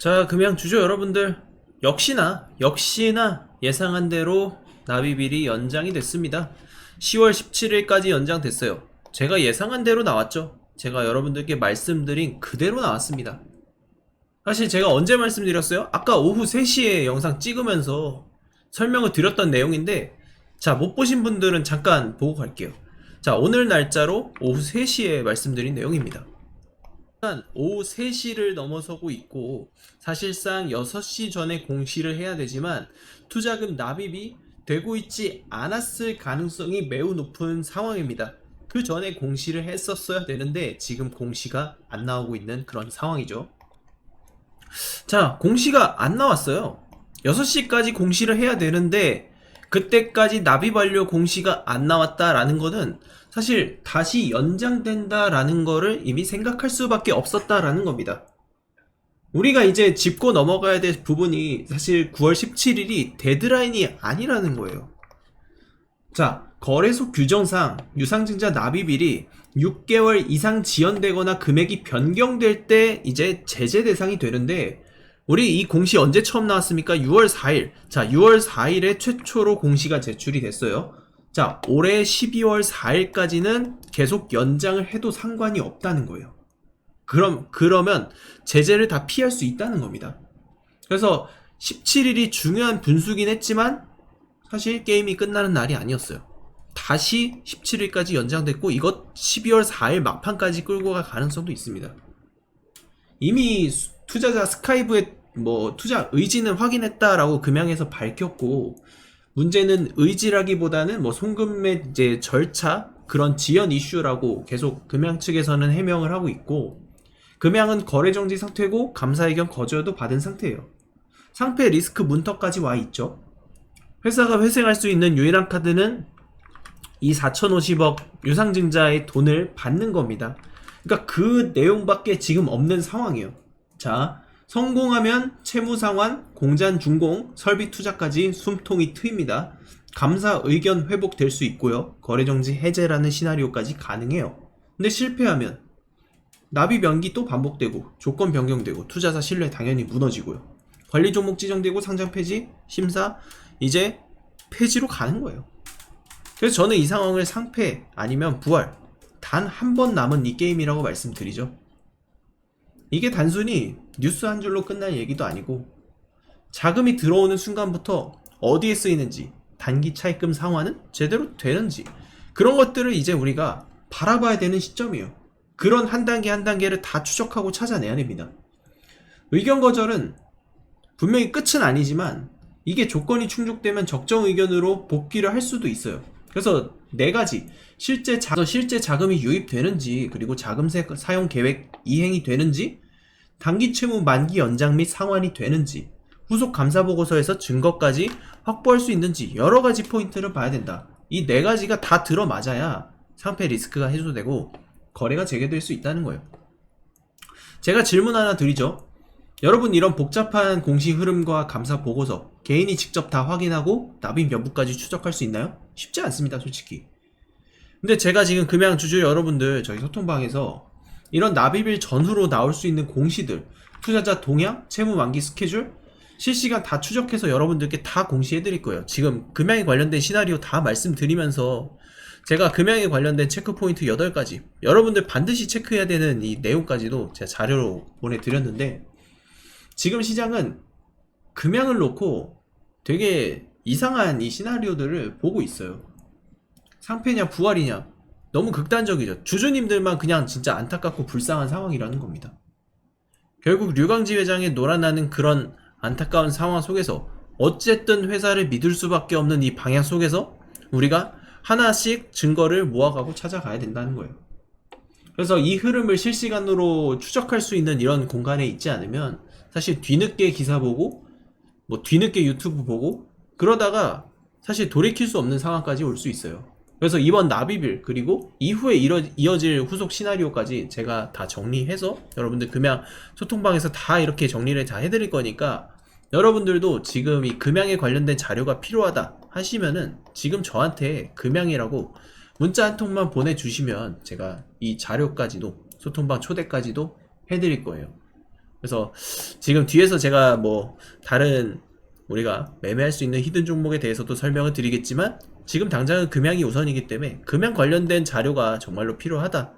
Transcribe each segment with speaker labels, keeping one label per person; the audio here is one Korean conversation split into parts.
Speaker 1: 자, 금양 주죠, 여러분들. 역시나, 역시나 예상한 대로 나비빌이 연장이 됐습니다. 10월 17일까지 연장됐어요. 제가 예상한 대로 나왔죠. 제가 여러분들께 말씀드린 그대로 나왔습니다. 사실 제가 언제 말씀드렸어요? 아까 오후 3시에 영상 찍으면서 설명을 드렸던 내용인데, 자, 못 보신 분들은 잠깐 보고 갈게요. 자, 오늘 날짜로 오후 3시에 말씀드린 내용입니다. 오후 3시를 넘어서고 있고 사실상 6시 전에 공시를 해야 되지만 투자금 납입이 되고 있지 않았을 가능성이 매우 높은 상황입니다. 그 전에 공시를 했었어야 되는데 지금 공시가 안 나오고 있는 그런 상황이죠. 자, 공시가 안 나왔어요. 6시까지 공시를 해야 되는데 그때까지 납입 완료 공시가 안 나왔다라는 거는 사실 다시 연장된다라는 거를 이미 생각할 수밖에 없었다라는 겁니다. 우리가 이제 짚고 넘어가야 될 부분이 사실 9월 17일이 데드라인이 아니라는 거예요. 자, 거래소 규정상 유상증자 납입일이 6개월 이상 지연되거나 금액이 변경될 때 이제 제재 대상이 되는데 우리 이 공시 언제 처음 나왔습니까? 6월 4일. 자, 6월 4일에 최초로 공시가 제출이 됐어요. 자, 올해 12월 4일까지는 계속 연장을 해도 상관이 없다는 거예요. 그럼, 그러면 제재를 다 피할 수 있다는 겁니다. 그래서 17일이 중요한 분수긴 했지만 사실 게임이 끝나는 날이 아니었어요. 다시 17일까지 연장됐고 이것 12월 4일 막판까지 끌고 갈 가능성도 있습니다. 이미 수- 투자자 스카이브의 뭐 투자 의지는 확인했다라고 금양에서 밝혔고 문제는 의지라기보다는 뭐 송금의 이제 절차 그런 지연 이슈라고 계속 금양 측에서는 해명을 하고 있고 금양은 거래 정지 상태고 감사 의견 거절도 받은 상태예요. 상패 리스크 문턱까지 와 있죠. 회사가 회생할 수 있는 유일한 카드는 이 4,050억 유상증자의 돈을 받는 겁니다. 그러니까 그 내용밖에 지금 없는 상황이에요. 자, 성공하면 채무상환, 공잔중공, 설비투자까지 숨통이 트입니다. 감사 의견 회복될 수 있고요. 거래정지 해제라는 시나리오까지 가능해요. 근데 실패하면 납입 연기 또 반복되고 조건 변경되고 투자사 신뢰 당연히 무너지고요. 관리 종목 지정되고 상장 폐지, 심사 이제 폐지로 가는 거예요. 그래서 저는 이 상황을 상패 아니면 부활 단 한 번 남은 이 게임이라고 말씀드리죠. 이게 단순히 뉴스 한 줄로 끝날 얘기도 아니고 자금이 들어오는 순간부터 어디에 쓰이는지 단기 차입금 상환은 제대로 되는지 그런 것들을 이제 우리가 바라봐야 되는 시점이에요. 그런 한 단계 한 단계를 다 추적하고 찾아내야 됩니다. 의견 거절은 분명히 끝은 아니지만 이게 조건이 충족되면 적정 의견으로 복귀를 할 수도 있어요. 그래서 네 가지 실제 자, 실제 자금이 유입되는지 그리고 자금 세- 사용 계획 이행이 되는지 단기 채무 만기 연장 및 상환이 되는지 후속 감사 보고서에서 증거까지 확보할 수 있는지 여러 가지 포인트를 봐야 된다. 이 네 가지가 다 들어맞아야 상패 리스크가 해소되고 거래가 재개될 수 있다는 거예요. 제가 질문 하나 드리죠. 여러분 이런 복잡한 공시 흐름과 감사 보고서 개인이 직접 다 확인하고 납입 여부까지 추적할 수 있나요? 쉽지 않습니다, 솔직히. 근데 제가 지금 금양 주주 여러분들 저희 소통방에서 이런 납입일 전후로 나올 수 있는 공시들, 투자자 동향, 채무 만기 스케줄 실시간 다 추적해서 여러분들께 다 공시해 드릴 거예요. 지금 금양에 관련된 시나리오 다 말씀드리면서 제가 금양에 관련된 체크 포인트 8가지 여러분들 반드시 체크해야 되는 이 내용까지도 제가 자료로 보내드렸는데 지금 시장은 금양을 놓고 되게 이상한 이 시나리오들을 보고 있어요. 상패냐 부활이냐 너무 극단적이죠. 주주님들만 그냥 진짜 안타깝고 불쌍한 상황이라는 겁니다. 결국 류광지 회장의 놀아나는 그런 안타까운 상황 속에서 어쨌든 회사를 믿을 수밖에 없는 이 방향 속에서 우리가 하나씩 증거를 모아가고 찾아가야 된다는 거예요. 그래서 이 흐름을 실시간으로 추적할 수 있는 이런 공간에 있지 않으면 사실 뒤늦게 기사 보고 뭐 뒤늦게 유튜브 보고 그러다가 사실 돌이킬 수 없는 상황까지 올 수 있어요. 그래서 이번 나비빌 그리고 이후에 이어질 후속 시나리오까지 제가 다 정리해서 여러분들 금양 소통방에서 다 이렇게 정리를 다 해드릴 거니까 여러분들도 지금 이 금양에 관련된 자료가 필요하다 하시면은 지금 저한테 금양이라고 문자 한 통만 보내주시면 제가 이 자료까지도 소통방 초대까지도 해드릴 거예요. 그래서 지금 뒤에서 제가 뭐 다른 우리가 매매할 수 있는 히든 종목에 대해서도 설명을 드리겠지만 지금 당장은 금양이 우선이기 때문에 금양 관련된 자료가 정말로 필요하다.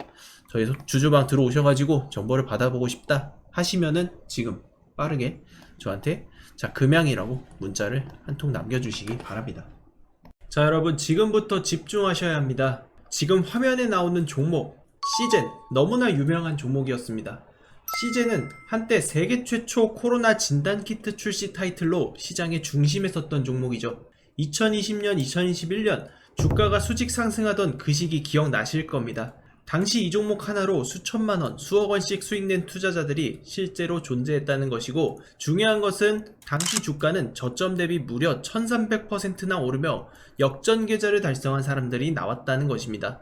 Speaker 1: 저희 주주방 들어오셔가지고 정보를 받아보고 싶다 하시면은 지금 빠르게 저한테 자 금양이라고 문자를 한 통 남겨주시기 바랍니다. 자 여러분 지금부터 집중하셔야 합니다. 지금 화면에 나오는 종목 시젠 너무나 유명한 종목이었습니다. 시젠은 한때 세계 최초 코로나 진단키트 출시 타이틀로 시장의 중심에 섰던 종목이죠. 2020년, 2021년 주가가 수직 상승하던 그 시기 기억나실 겁니다. 당시 이 종목 하나로 수천만 원, 수억 원씩 수익낸 투자자들이 실제로 존재했다는 것이고 중요한 것은 당시 주가는 저점 대비 무려 1300%나 오르며 역전 계좌를 달성한 사람들이 나왔다는 것입니다.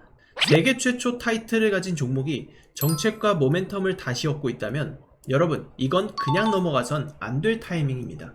Speaker 1: 세계 최초 타이틀을 가진 종목이 정책과 모멘텀을 다시 얻고 있다면 여러분 이건 그냥 넘어가선 안 될 타이밍입니다.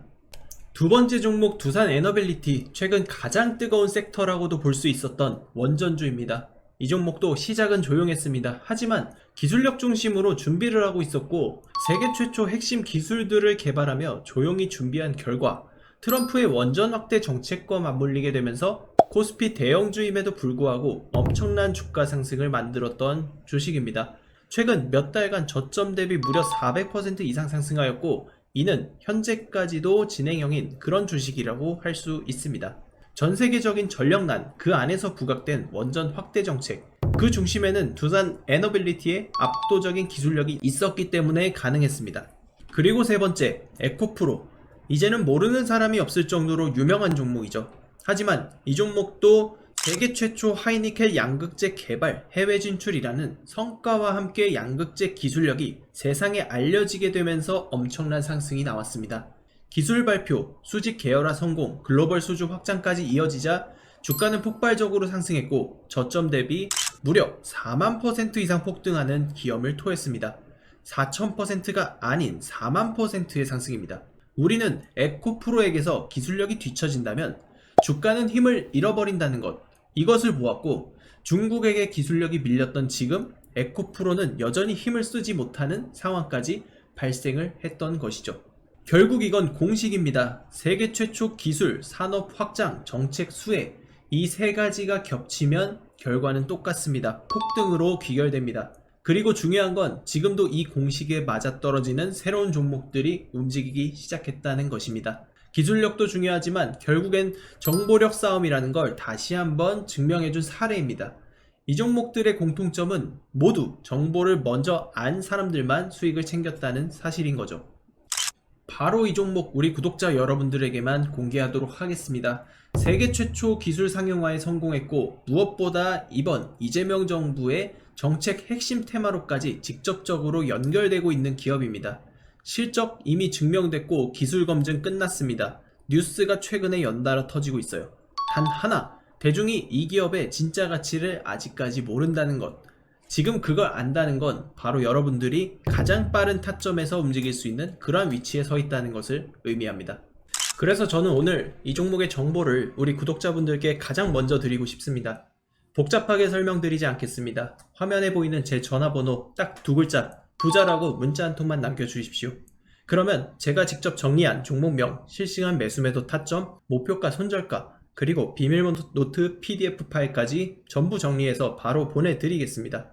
Speaker 1: 두 번째 종목 두산 에너빌리티 최근 가장 뜨거운 섹터라고도 볼 수 있었던 원전주입니다. 이 종목도 시작은 조용했습니다. 하지만 기술력 중심으로 준비를 하고 있었고 세계 최초 핵심 기술들을 개발하며 조용히 준비한 결과 트럼프의 원전 확대 정책과 맞물리게 되면서 코스피 대형주임에도 불구하고 엄청난 주가 상승을 만들었던 주식입니다. 최근 몇 달간 저점 대비 무려 400% 이상 상승하였고 이는 현재까지도 진행형인 그런 주식이라고 할 수 있습니다. 전 세계적인 전력난 그 안에서 부각된 원전 확대 정책 그 중심에는 두산 에너빌리티의 압도적인 기술력이 있었기 때문에 가능했습니다. 그리고 세 번째 에코프로 이제는 모르는 사람이 없을 정도로 유명한 종목이죠. 하지만 이 종목도 세계 최초 하이니켈 양극재 개발 해외 진출이라는 성과와 함께 양극재 기술력이 세상에 알려지게 되면서 엄청난 상승이 나왔습니다. 기술 발표, 수직 계열화 성공, 글로벌 수주 확장까지 이어지자 주가는 폭발적으로 상승했고 저점 대비 무려 4만 퍼센트 이상 폭등하는 기염을 토했습니다. 4,000%가 아닌 4만 퍼센트의 상승입니다. 우리는 에코프로에게서 기술력이 뒤처진다면 주가는 힘을 잃어버린다는 것. 이것을 보았고 중국에게 기술력이 밀렸던 지금 에코프로는 여전히 힘을 쓰지 못하는 상황까지 발생을 했던 것이죠. 결국 이건 공식입니다. 세계 최초 기술, 산업 확장, 정책 수혜. 이 세 가지가 겹치면 결과는 똑같습니다. 폭등으로 귀결됩니다. 그리고 중요한 건 지금도 이 공식에 맞아떨어지는 새로운 종목들이 움직이기 시작했다는 것입니다. 기술력도 중요하지만 결국엔 정보력 싸움이라는 걸 다시 한번 증명해준 사례입니다. 이 종목들의 공통점은 모두 정보를 먼저 안 사람들만 수익을 챙겼다는 사실인 거죠. 바로 이 종목 우리 구독자 여러분들에게만 공개하도록 하겠습니다. 세계 최초 기술 상용화에 성공했고 무엇보다 이번 이재명 정부의 정책 핵심 테마로까지 직접적으로 연결되고 있는 기업입니다. 실적 이미 증명됐고 기술 검증 끝났습니다. 뉴스가 최근에 연달아 터지고 있어요. 단 하나, 대중이 이 기업의 진짜 가치를 아직까지 모른다는 것. 지금 그걸 안다는 건 바로 여러분들이 가장 빠른 타점에서 움직일 수 있는 그러한 위치에 서 있다는 것을 의미합니다. 그래서 저는 오늘 이 종목의 정보를 우리 구독자분들께 가장 먼저 드리고 싶습니다. 복잡하게 설명드리지 않겠습니다. 화면에 보이는 제 전화번호 딱 두 글자 부자라고 문자 한 통만 남겨주십시오. 그러면 제가 직접 정리한 종목명, 실시간 매수매도 타점, 목표가 손절가, 그리고 비밀 노트 PDF 파일까지 전부 정리해서 바로 보내드리겠습니다.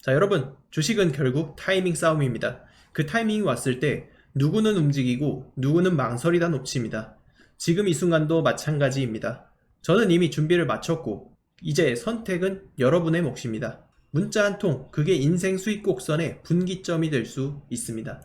Speaker 1: 자, 여러분, 주식은 결국 타이밍 싸움입니다. 그 타이밍이 왔을 때 누구는 움직이고 누구는 망설이다 놓칩니다. 지금 이 순간도 마찬가지입니다. 저는 이미 준비를 마쳤고 이제 선택은 여러분의 몫입니다. 문자 한 통, 그게 인생 수익 곡선의 분기점이 될 수 있습니다.